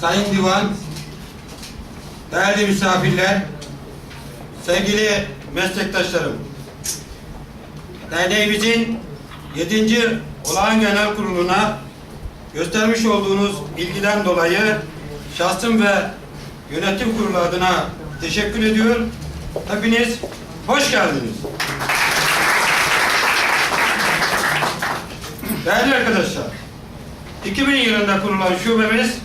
Sayın Divan, değerli misafirler, sevgili meslektaşlarım. Derneğimizin 7. Olağan Genel Kurulu'na göstermiş olduğunuz ilgiden dolayı şahsım ve yönetim kurulu adına teşekkür ediyor. Hepiniz hoş geldiniz. Değerli arkadaşlar, 2000 yılında kurulan şubemiz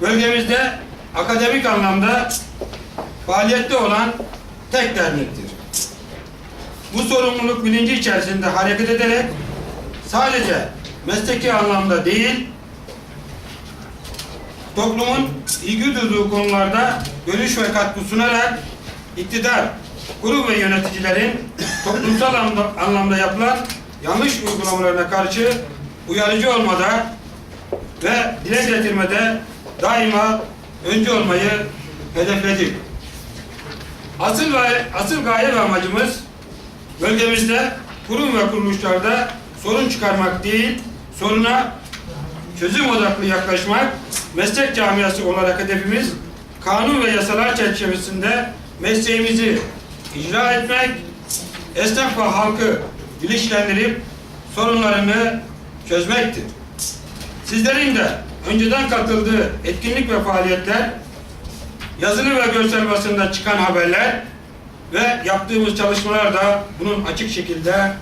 bölgemizde akademik anlamda faaliyette olan tek dernektir. Bu sorumluluk bilinci içerisinde hareket ederek sadece mesleki anlamda değil, toplumun ilgi duyduğu konularda görüş ve katkı sunarak iktidar, kurum ve yöneticilerin toplumsal anlamda, yapılan yanlış uygulamalarına karşı uyarıcı olmada ve dile getirmede daima önce olmayı hedefledik. Asıl ve asıl gaye ve amacımız bölgemizde kurum ve kuruluşlarda sorun çıkarmak değil, soruna çözüm odaklı yaklaşmak, meslek camiası olarak hedefimiz kanun ve yasalar çerçevesinde mesleğimizi icra etmek, esnaf ve halkı bilinçlendirip sorunlarını çözmektir. Sizlerin de önceden katıldığı etkinlik ve faaliyetler, yazılı ve görsel basında çıkan haberler ve yaptığımız çalışmalar da bunun açık şekilde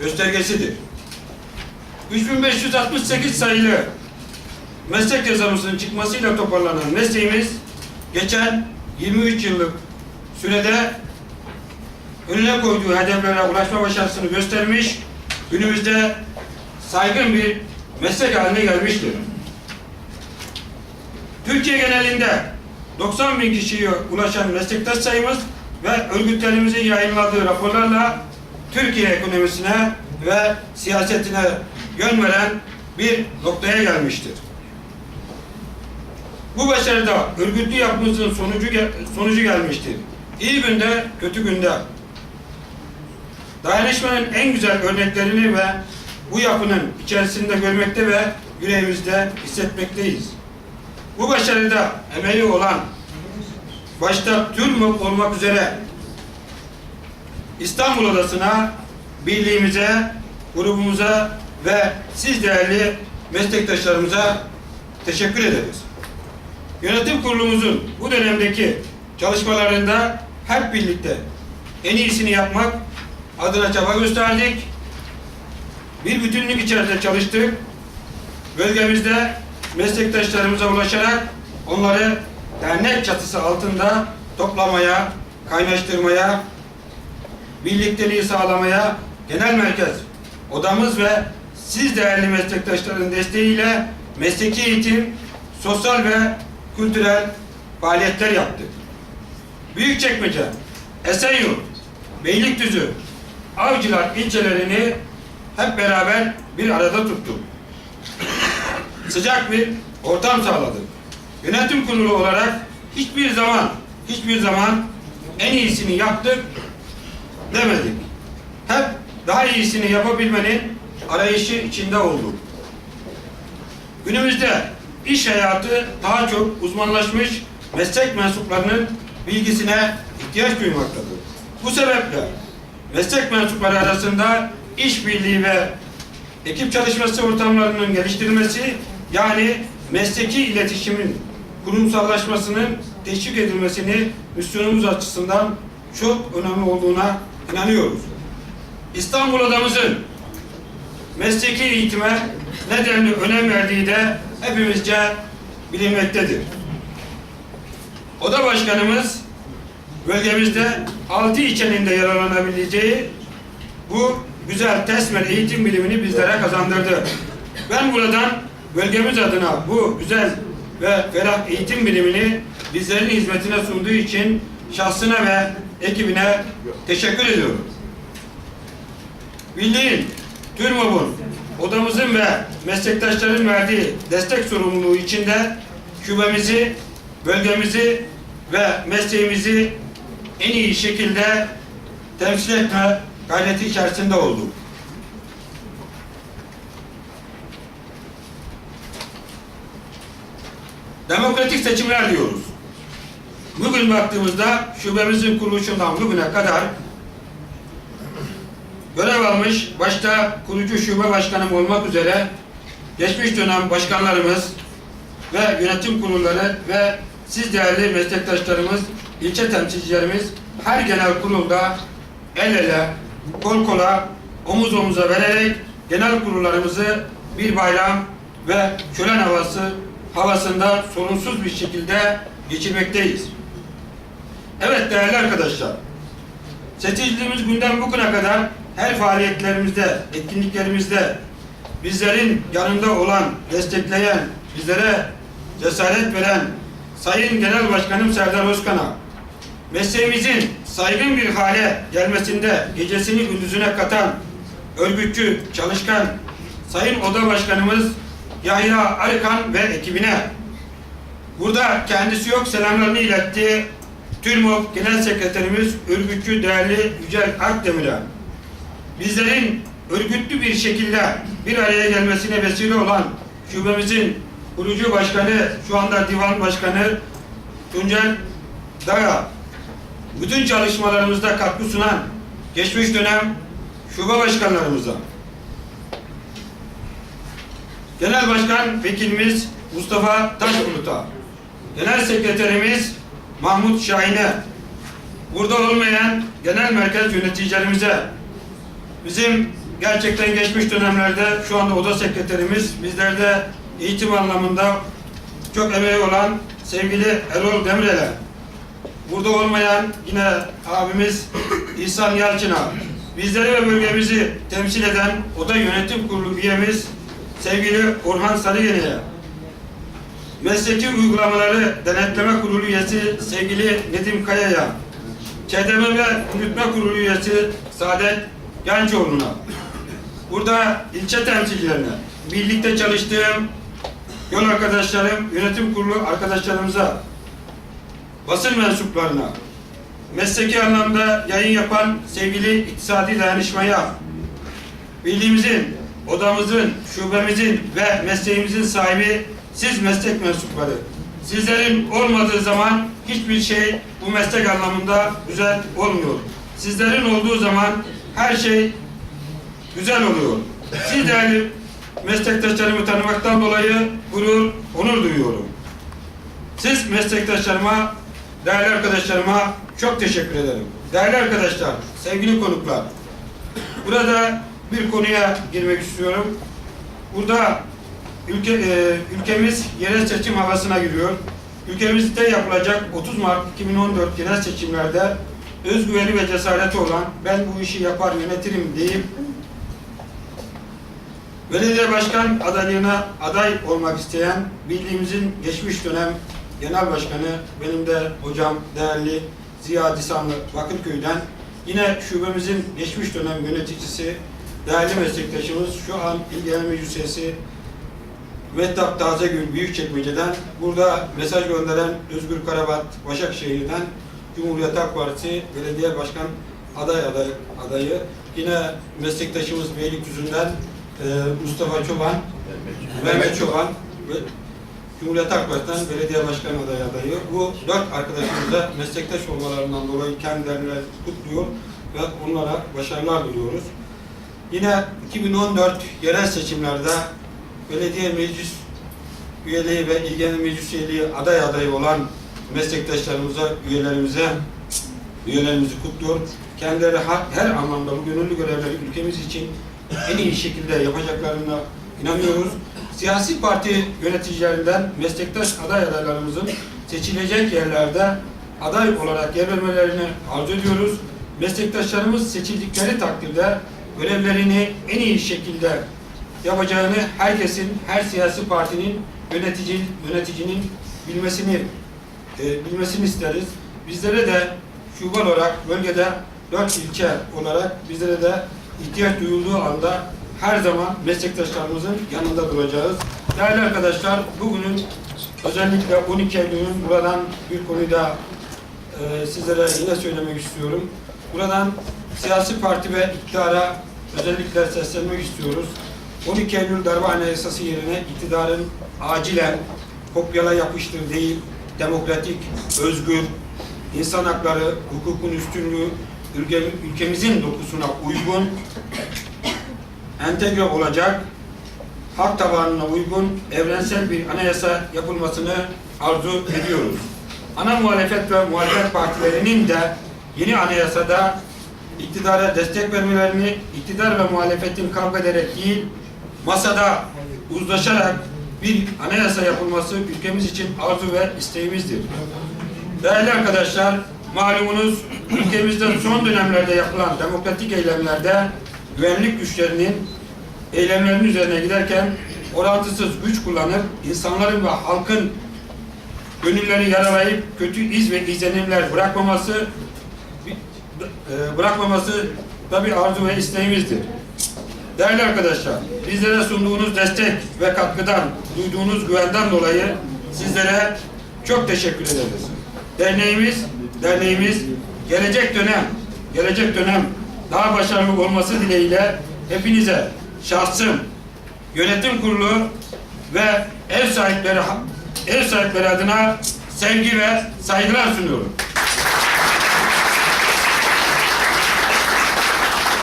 göstergesidir. 3568 sayılı meslek yazarımızın çıkmasıyla toparlanan mesleğimiz geçen 23 yıllık sürede önüne koyduğu hedeflere ulaşma başarısını göstermiş, günümüzde saygın bir meslek haline gelmiştir. Türkiye genelinde 90 bin kişiye ulaşan meslektaş sayımız ve örgütlerimizin yayınladığı raporlarla Türkiye ekonomisine ve siyasetine yön veren bir noktaya gelmiştir. Bu başarıda örgütlü yapımızın sonucu, sonucu gelmiştir. İyi günde, kötü günde. Dayanışmanın en güzel örneklerini ve bu yapının içerisinde görmekte ve yüreğimizde hissetmekteyiz. Bu başarıda emeği olan başta TÜRMÜP olmak üzere İstanbul Odası'na, birliğimize, grubumuza ve siz değerli meslektaşlarımıza teşekkür ederiz. Yönetim kurulumuzun bu dönemdeki çalışmalarında hep birlikte en iyisini yapmak adına çaba gösterdik. Bir bütünlük içerisinde çalıştık. Bölgemizde meslektaşlarımıza ulaşarak onları dernek çatısı altında toplamaya, kaynaştırmaya, birlikteliği sağlamaya genel merkez odamız ve siz değerli meslektaşların desteğiyle mesleki eğitim, sosyal ve kültürel faaliyetler yaptık. Büyükçekmece, Esenyurt, Beylikdüzü, Avcılar ilçelerini hep beraber bir arada tuttuk. Sıcak bir ortam sağladık. Yönetim kurulu olarak hiçbir zaman, hiçbir zaman en iyisini yaptık demedik. Hep daha iyisini yapabilmenin arayışı içinde olduk. Günümüzde iş hayatı daha çok uzmanlaşmış meslek mensuplarının bilgisine ihtiyaç duymaktadır. Bu sebeple meslek mensupları arasında işbirliği ve ekip çalışması ortamlarının geliştirilmesi yani mesleki iletişimin kurumsallaşmasının teşvik edilmesini misyonumuz açısından çok önemli olduğuna inanıyoruz. İstanbul Odamızın mesleki eğitime nedenli önem verdiği de hepimizce bilinmektedir. Oda Başkanımız bölgemizde altı ilçenin de yararlanabileceği bu güzel TESMER eğitim bilimini bizlere kazandırdı. Ben buradan bölgemiz adına bu güzel ve ferah eğitim bilimini bizlerin hizmetine sunduğu için şahsına ve ekibine teşekkür ediyorum. Bildiğin TÜRMOB'un odamızın ve meslektaşların verdiği destek sorumluluğu içinde şubemizi, bölgemizi ve mesleğimizi en iyi şekilde temsil etme gayreti içerisinde olduk. Demokratik seçimler diyoruz. Bugün baktığımızda şubemizin kuruluşundan bugüne kadar görev almış, başta kurucu şube başkanım olmak üzere geçmiş dönem başkanlarımız ve yönetim kurulları ve siz değerli meslektaşlarımız, ilçe temsilcilerimiz her genel kurulda el ele, kol kola, omuz omuza vererek genel kurullarımızı bir bayram ve şölen havası havasında sorunsuz bir şekilde geçirmekteyiz. Evet değerli arkadaşlar, seçiciliğimiz günden bugüne kadar her faaliyetlerimizde, etkinliklerimizde bizlerin yanında olan, destekleyen, bizlere cesaret veren Sayın Genel Başkanım Serdar Özkan'a mesleğimizin saygın bir hale gelmesinde gecesini gündüzüne katan örgütçü, çalışkan Sayın Oda Başkanımız Yahya Arıkan ve ekibine. Burada kendisi yok selamlarını iletti. TÜRMOP Genel Sekreterimiz örgütçü değerli Yücel Akdemir'e. Bizlerin örgütlü bir şekilde bir araya gelmesine vesile olan şubemizin kurucu başkanı, şu anda divan başkanı Tuncel Daya, bütün çalışmalarımızda katkı sunan geçmiş dönem şube başkanlarımıza, Genel Başkan Vekilimiz Mustafa Taşbulut'a, Genel Sekreterimiz Mahmut Şahin'e, burada olmayan genel merkez yöneticilerimize, bizim gerçekten geçmiş dönemlerde şu anda oda sekreterimiz, bizlerde eğitim anlamında çok emeği olan sevgili Erol Demirel'e, burada olmayan yine abimiz İhsan Yalçın'a, bizleri ve bölgemizi temsil eden oda yönetim kurulu üyemiz sevgili Orhan Sarıyene'ye, Mesleki Uygulamaları Denetleme Kurulu üyesi sevgili Nedim Kaya'ya, ÇEDEME ve Yürütme Kurulu üyesi Saadet Gençoğlu'na, burada ilçe temsilcilerine, birlikte çalıştığım yol arkadaşlarım, yönetim kurulu arkadaşlarımıza, basın mensuplarına, mesleki anlamda yayın yapan sevgili iktisadi dayanışmaya, birliğimizin, odamızın, şubemizin ve mesleğimizin sahibi siz meslek mensupları. Sizlerin olmadığı zaman hiçbir şey bu meslek anlamında güzel olmuyor. Sizlerin olduğu zaman her şey güzel oluyor. Siz değerli meslektaşlarımı tanımaktan dolayı gurur, onur duyuyorum. Siz meslektaşlarıma, değerli arkadaşlarıma çok teşekkür ederim. Değerli arkadaşlar, sevgili konuklar, burada bir konuya girmek istiyorum. Burada ülke, e, ülkemiz yerel seçim havasına giriyor. Ülkemizde yapılacak 30 Mart 2014 genel seçimlerde özgüveni ve cesareti olan ben bu işi yapar yönetirim deyip belediye başkan adaylığına aday olmak isteyen bildiğimizin geçmiş dönem genel başkanı benim de hocam değerli Ziya Disanlı Bakırköy'den yine şubemizin geçmiş dönem yöneticisi değerli meslektaşımız şu an ilgilenme meclis üyesi Mehtap Tazegül Büyükçekmece'den burada mesaj gönderen Özgür Karabat Başakşehir'den Cumhuriyet Halk Partisi Belediye Başkan aday aday adayı yine meslektaşımız Beylikdüzü'nden e, Mustafa Çoban, Mehmet Çoban ve Cumhuriyet Halk Partisi'nden belediye başkan adayı adayı. Bu dört arkadaşımıza meslektaş olmalarından dolayı kendilerine kutluyor ve onlara başarılar diliyoruz. Yine 2014 yerel seçimlerde belediye meclis üyeliği ve ilgili meclis üyeliği aday adayı olan meslektaşlarımıza, üyelerimize üyelerimizi kutluyor. Kendileri her, anlamda bu gönüllü görevleri ülkemiz için en iyi şekilde yapacaklarına inanıyoruz. Siyasi parti yöneticilerinden meslektaş aday adaylarımızın seçilecek yerlerde aday olarak yer vermelerini arzu ediyoruz. Meslektaşlarımız seçildikleri takdirde görevlerini en iyi şekilde yapacağını herkesin, her siyasi partinin yönetici, yöneticinin bilmesini e, bilmesini isteriz. Bizlere de şube olarak bölgede dört ilçe olarak bizlere de ihtiyaç duyulduğu anda her zaman meslektaşlarımızın yanında duracağız. Değerli arkadaşlar, bugünün özellikle 12 Eylül'ün buradan bir konuyu da e, sizlere yine söylemek istiyorum. Buradan siyasi parti ve iktidara özellikle seslenmek istiyoruz. 12 Eylül darbe anayasası yerine iktidarın acilen kopyala yapıştır değil, demokratik, özgür, insan hakları, hukukun üstünlüğü, ülke- ülkemizin dokusuna uygun, entegre olacak, hak tabanına uygun evrensel bir anayasa yapılmasını arzu ediyoruz. Ana muhalefet ve muhalefet partilerinin de yeni anayasada iktidara destek vermelerini, iktidar ve muhalefetin kavga ederek değil, masada uzlaşarak bir anayasa yapılması ülkemiz için arzu ve isteğimizdir. Değerli arkadaşlar, malumunuz ülkemizde son dönemlerde yapılan demokratik eylemlerde güvenlik güçlerinin eylemlerin üzerine giderken orantısız güç kullanıp insanların ve halkın gönülleri yaralayıp kötü iz ve izlenimler bırakmaması e, bırakmaması da bir arzu ve isteğimizdir. Değerli arkadaşlar, bizlere sunduğunuz destek ve katkıdan, duyduğunuz güvenden dolayı sizlere çok teşekkür ederiz. Derneğimiz, derneğimiz gelecek dönem, gelecek dönem daha başarılı olması dileğiyle hepinize şahsım, yönetim kurulu ve ev sahipleri ev sahipleri adına sevgi ve saygılar sunuyorum.